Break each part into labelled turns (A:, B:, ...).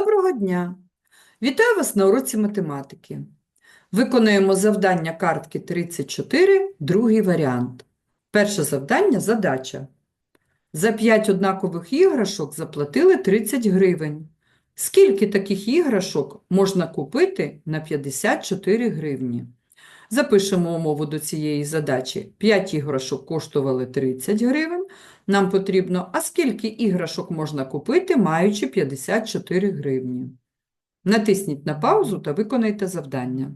A: Доброго дня! Вітаю вас на уроці математики. Виконуємо завдання картки 34, другий варіант. Перше завдання – задача. За 5 однакових іграшок заплатили 30 гривень. Скільки таких іграшок можна купити на 54 гривні? Запишемо умову до цієї задачі. 5 іграшок коштували 30 гривень. Нам потрібно, а скільки іграшок можна купити, маючи 54 гривні? Натисніть на паузу та виконайте завдання.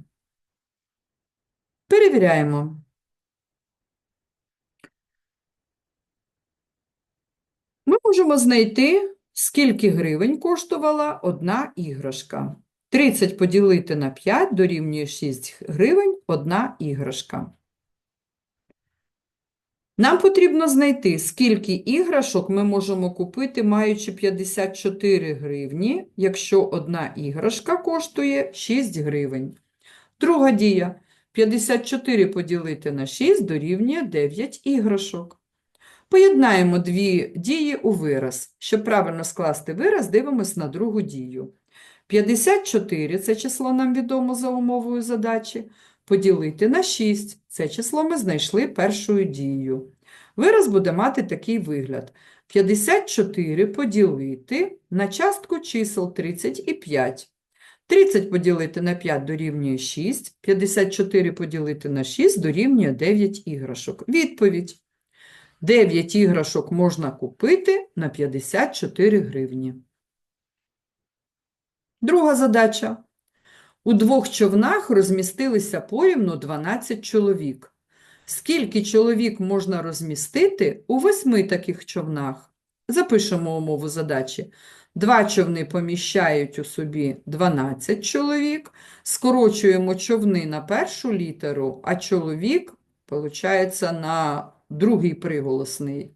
A: Перевіряємо. Ми можемо знайти, скільки гривень коштувала одна іграшка. 30 поділити на 5 дорівнює 6 гривень одна іграшка. Нам потрібно знайти, скільки іграшок ми можемо купити, маючи 54 гривні, якщо одна іграшка коштує 6 гривень. Друга дія. 54 поділити на 6 дорівнює 9 іграшок. Поєднаємо дві дії у вираз. Щоб правильно скласти вираз, дивимось на другу дію. 54 – це число нам відомо за умовою задачі. Поділити на 6 – це число ми знайшли першою дією. Вираз буде мати такий вигляд. 54 поділити на частку чисел 30 і 5. 30 поділити на 5 дорівнює 6, 54 поділити на 6 дорівнює 9 іграшок. Відповідь. 9 іграшок можна купити на 54 гривні. Друга задача. У двох човнах розмістилися порівну 12 чоловік. Скільки чоловік можна розмістити у восьми таких човнах? Запишемо умову задачі. Два човни поміщають у собі 12 чоловік, скорочуємо човни на першу літеру, а чоловік, виходить, на другий приголосний.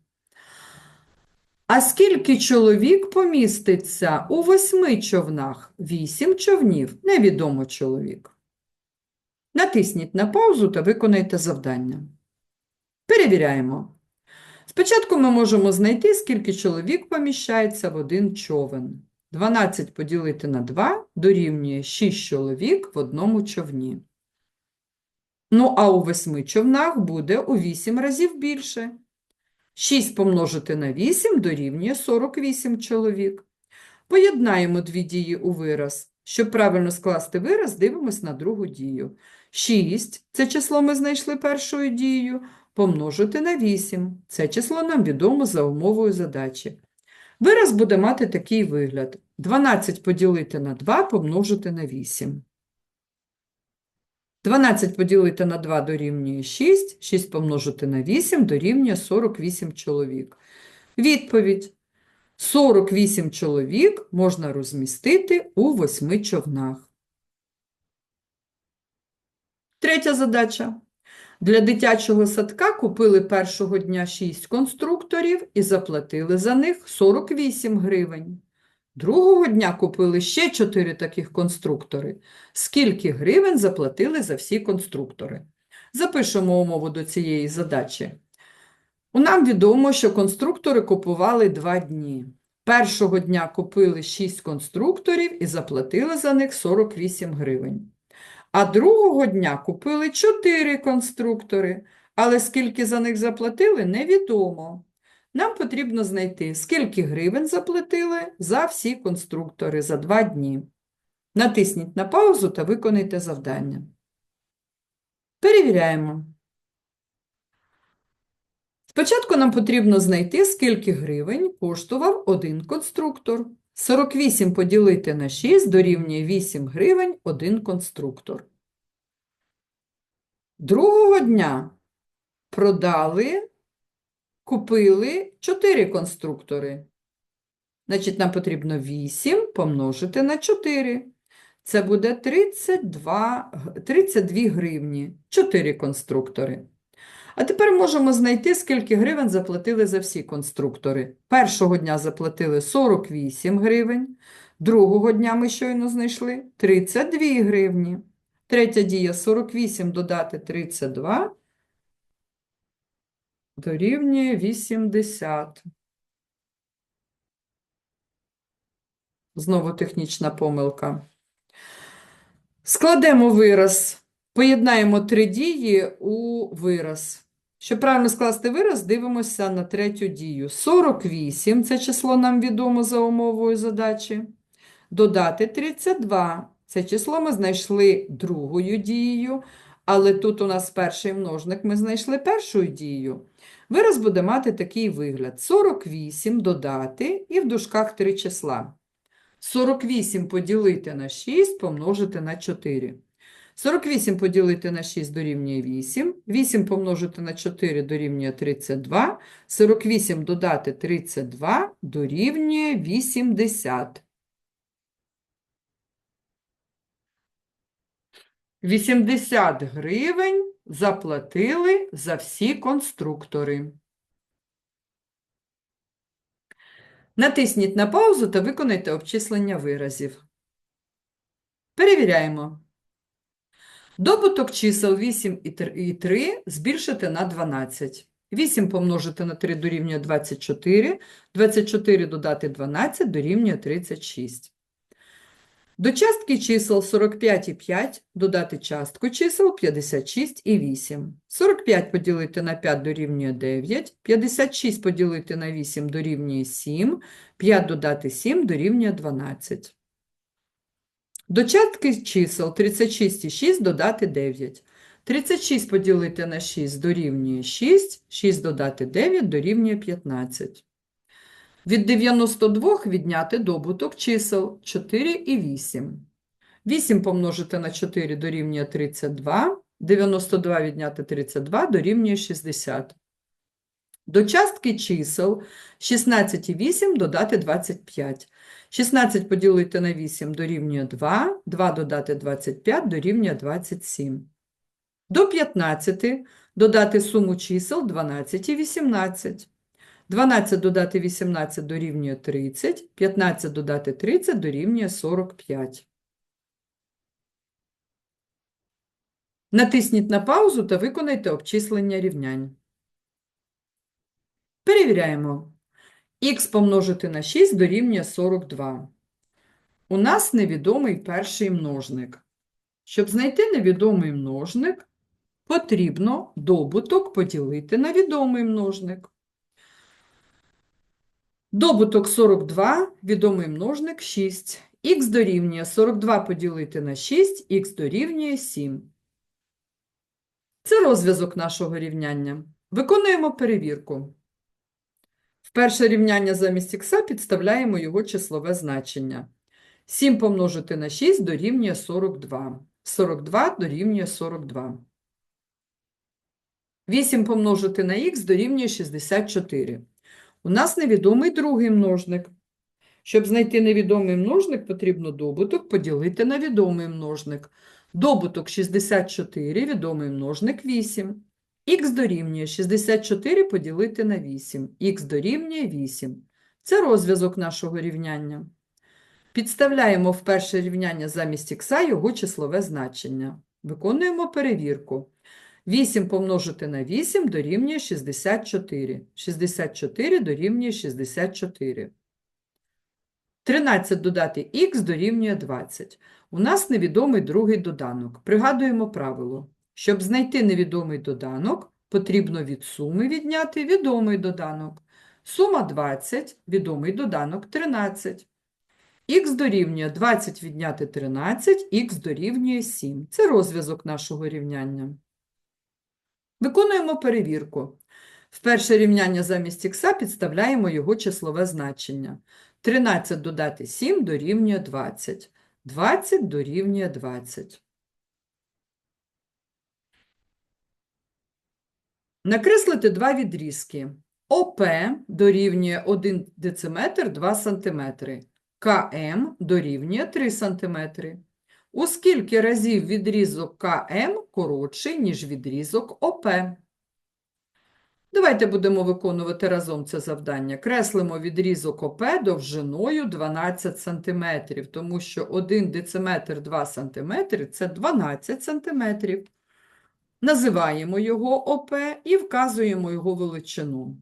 A: А скільки чоловік поміститься у восьми човнах? Вісім човнів, невідомо чоловік. Натисніть на паузу та виконайте завдання. Перевіряємо. Спочатку ми можемо знайти, скільки чоловік поміщається в один човен. 12 поділити на 2 дорівнює 6 чоловік в одному човні. Ну, а у восьми човнах буде у 8 разів більше. 6 помножити на 8 дорівнює 48 чоловік. Поєднаємо дві дії у вираз. Щоб правильно скласти вираз, дивимось на другу дію. 6 – це число ми знайшли першою дією, помножити на 8. Це число нам відомо за умовою задачі. Вираз буде мати такий вигляд. 12 поділити на 2 помножити на 8. 12 поділити на 2 дорівнює 6, 6 помножити на 8 дорівнює 48 чоловік. Відповідь. 48 чоловік можна розмістити у 8 човнах. Третя задача. Для дитячого садка купили першого дня 6 конструкторів і заплатили за них 48 гривень. Другого дня купили ще 4 таких конструктори. Скільки гривень заплатили за всі конструктори? Запишемо умову до цієї задачі. Нам відомо, що конструктори купували 2 дні. Першого дня купили 6 конструкторів і заплатили за них 48 гривень. А другого дня купили 4 конструктори, але скільки за них заплатили, невідомо. Нам потрібно знайти, скільки гривень заплатили за всі конструктори за 2 дні. Натисніть на паузу та виконайте завдання. Перевіряємо. Спочатку нам потрібно знайти, скільки гривень коштував один конструктор. 48 поділити на 6 дорівнює 8 гривень один конструктор. Другого дня продали, купили 4 конструктори. Значить, нам потрібно 8 помножити на 4. Це буде 32, 32 гривні, 4 конструктори. А тепер можемо знайти, скільки гривень заплатили за всі конструктори. Першого дня заплатили 48 гривень, другого дня ми щойно знайшли 32 гривні. Третя дія 48 додати 32 дорівнює 80. Знову технічна помилка. Складемо вираз. Поєднаємо три дії у вираз. Щоб правильно скласти вираз, дивимося на третю дію. 48 – це число нам відомо за умовою задачі. Додати 32 – це число ми знайшли другою дією, але тут у нас перший множник ми знайшли першою дією. Вираз буде мати такий вигляд. 48 додати і в дужках три числа. 48 поділити на 6 помножити на 4. 48 поділити на 6 дорівнює 8, 8 помножити на 4 дорівнює 32, 48 додати 32 дорівнює 80. 80 гривень заплатили за всі конструктори. Натисніть на паузу та виконайте обчислення виразів. Перевіряємо. Добуток чисел 8 і 3 збільшити на 12. 8 помножити на 3 дорівнює 24, 24 додати 12 дорівнює 36. До частки чисел 45 і 5 додати частку чисел 56 і 8. 45 поділити на 5 дорівнює 9, 56 поділити на 8 дорівнює 7, 5 додати 7 дорівнює 12. До частки чисел 36 і 6 додати 9. 36 поділити на 6 дорівнює 6, 6 додати 9 дорівнює 15. Від 92 відняти добуток чисел 4 і 8. 8 помножити на 4 дорівнює 32, 92 відняти 32 дорівнює 60. До частки чисел 16 і 8 додати 25. 16 поділити на 8 дорівнює 2, 2 додати 25 дорівнює 27. До 15 додати суму чисел 12 і 18. 12 додати 18 дорівнює 30, 15 додати 30 дорівнює 45. Натисніть на паузу та виконайте обчислення рівнянь. Перевіряємо. Х помножити на 6 дорівнює 42. У нас невідомий перший множник. Щоб знайти невідомий множник, потрібно добуток поділити на відомий множник. Добуток 42, відомий множник 6. Х дорівнює 42 поділити на 6, х дорівнює 7. Це розв'язок нашого рівняння. Виконуємо перевірку. В перше рівняння замість х підставляємо його числове значення. 7 помножити на 6 дорівнює 42. 42 дорівнює 42. 8 помножити на х дорівнює 64. У нас невідомий другий множник. Щоб знайти невідомий множник, потрібно добуток поділити на відомий множник. Добуток 64, відомий множник 8. Х дорівнює 64 поділити на 8. Х дорівнює 8. Це розв'язок нашого рівняння. Підставляємо в перше рівняння замість х його числове значення. Виконуємо перевірку. 8 помножити на 8 дорівнює 64. 64 дорівнює 64. 13 додати х дорівнює 20. У нас невідомий другий доданок. Пригадуємо правило. Щоб знайти невідомий доданок, потрібно від суми відняти відомий доданок. Сума 20, відомий доданок 13. Х дорівнює 20 відняти 13, х дорівнює 7. Це розв'язок нашого рівняння. Виконуємо перевірку. В перше рівняння замість х підставляємо його числове значення. 13 додати 7 дорівнює 20. 20 дорівнює 20. Накреслити два відрізки. ОП дорівнює 1 дециметр 2 см. КМ дорівнює 3 см. У скільки разів відрізок КМ коротший, ніж відрізок ОП? Давайте будемо виконувати разом це завдання. Креслимо відрізок ОП довжиною 12 см, тому що 1 дециметр 2 см – це 12 см. Називаємо його ОП і вказуємо його величину.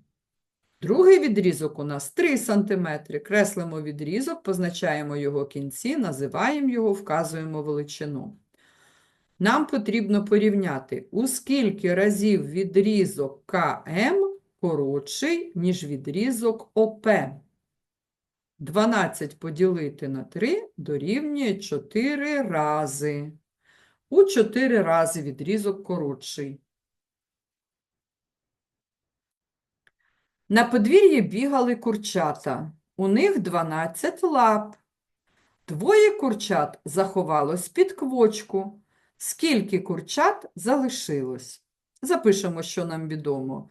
A: Другий відрізок у нас 3 см. Креслимо відрізок, позначаємо його кінці, називаємо його, вказуємо величину. Нам потрібно порівняти, у скільки разів відрізок КМ коротший, ніж відрізок ОП. 12 поділити на 3 дорівнює 4 рази. У 4 рази відрізок коротший. На подвір'ї бігали курчата. У них 12 лап. Двоє курчат заховалось під квочку. Скільки курчат залишилось? Запишемо, що нам відомо.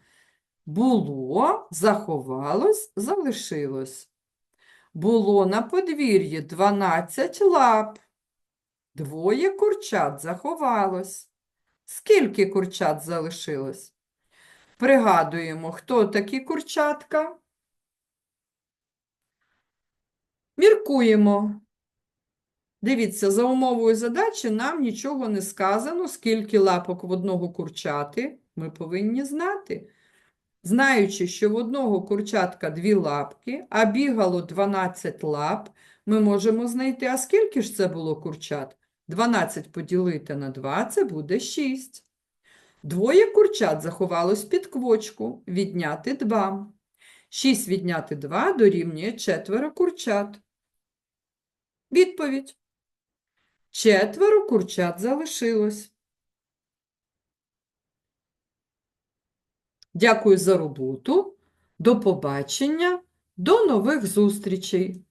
A: Було, заховалось, залишилось. Було на подвір'ї 12 лап. Двоє курчат заховалось. Скільки курчат залишилось? Пригадуємо, хто такі курчатка. Міркуємо. Дивіться, за умовою задачі нам нічого не сказано, скільки лапок в одного курчати, ми повинні знати. Знаючи, що в одного курчатка дві лапки, а бігало 12 лап, ми можемо знайти, а скільки ж це було курчат? 12 поділити на 2 – це буде 6. Двоє курчат заховалось під квочку, відняти 2. 6 відняти 2 дорівнює четверо курчат. Відповідь. Четверо курчат залишилось. Дякую за роботу. До побачення. До нових зустрічей.